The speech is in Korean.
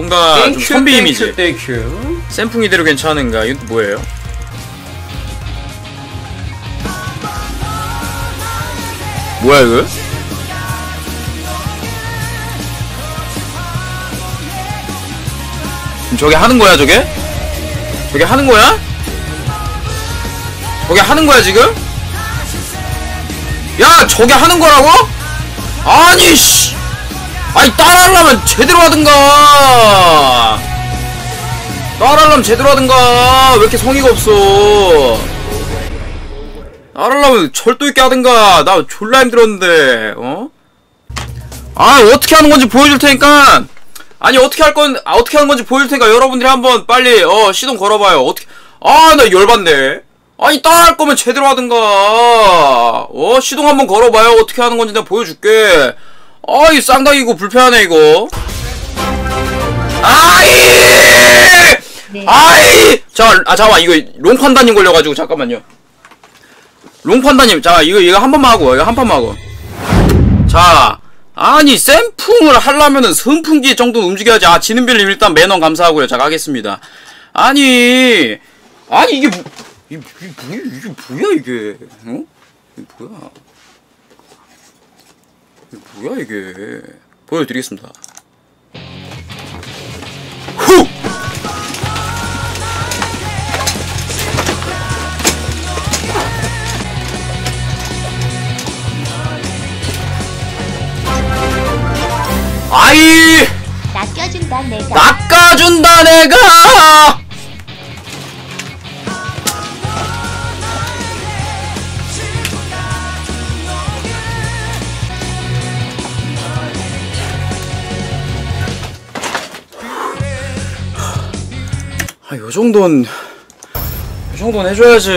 뭔가 좀 선비 이미지 땡큐 샘풍 이대로 괜찮은가 이건 또 뭐예요? 뭐야 이거? 저게 하는 거야 저게? 저게 하는 거야? 저게 하는 거야 지금? 야 저게 하는 거라고? 아니 씨 아니 따라하려면 제대로 하든가. 따라하려면 제대로 하든가. 왜 이렇게 성의가 없어? 따라하려면 철도 있게 하든가. 나 졸라 힘들었는데 어? 아 어떻게 하는 건지 보여줄 테니까. 아니 어떻게 할 건 아, 어떻게 하는 건지 보여줄 테니까 여러분들이 한번 빨리 어 시동 걸어봐요. 어떻게 아 나 열받네. 아니 따라할 거면 제대로 하든가. 어 시동 한번 걸어봐요. 어떻게 하는 건지 내가 보여줄게 아이 쌍둥이 이거 불편하네 이거. 아이! 네. 아이! 자, 아 잠깐만 이거 롱판다님 걸려가지고 잠깐만요. 롱판다님 자 이거 이거 한 번만 하고 이거 한 번만 하고. 자 아니 샘풍을 하려면은 선풍기 정도는 움직여야지. 아 지는별님 일단 매너 감사하고요. 자 가겠습니다. 아니 아니 이게 뭐 이게, 이게, 뭐야, 이게 뭐야 이게? 어? 이게 뭐야 뭐야 이게? 보여드리겠습니다. 후! 아이! 낚여준다 내가. 낚아준다 내가 아, 요 정도는 요 정도는 해줘야지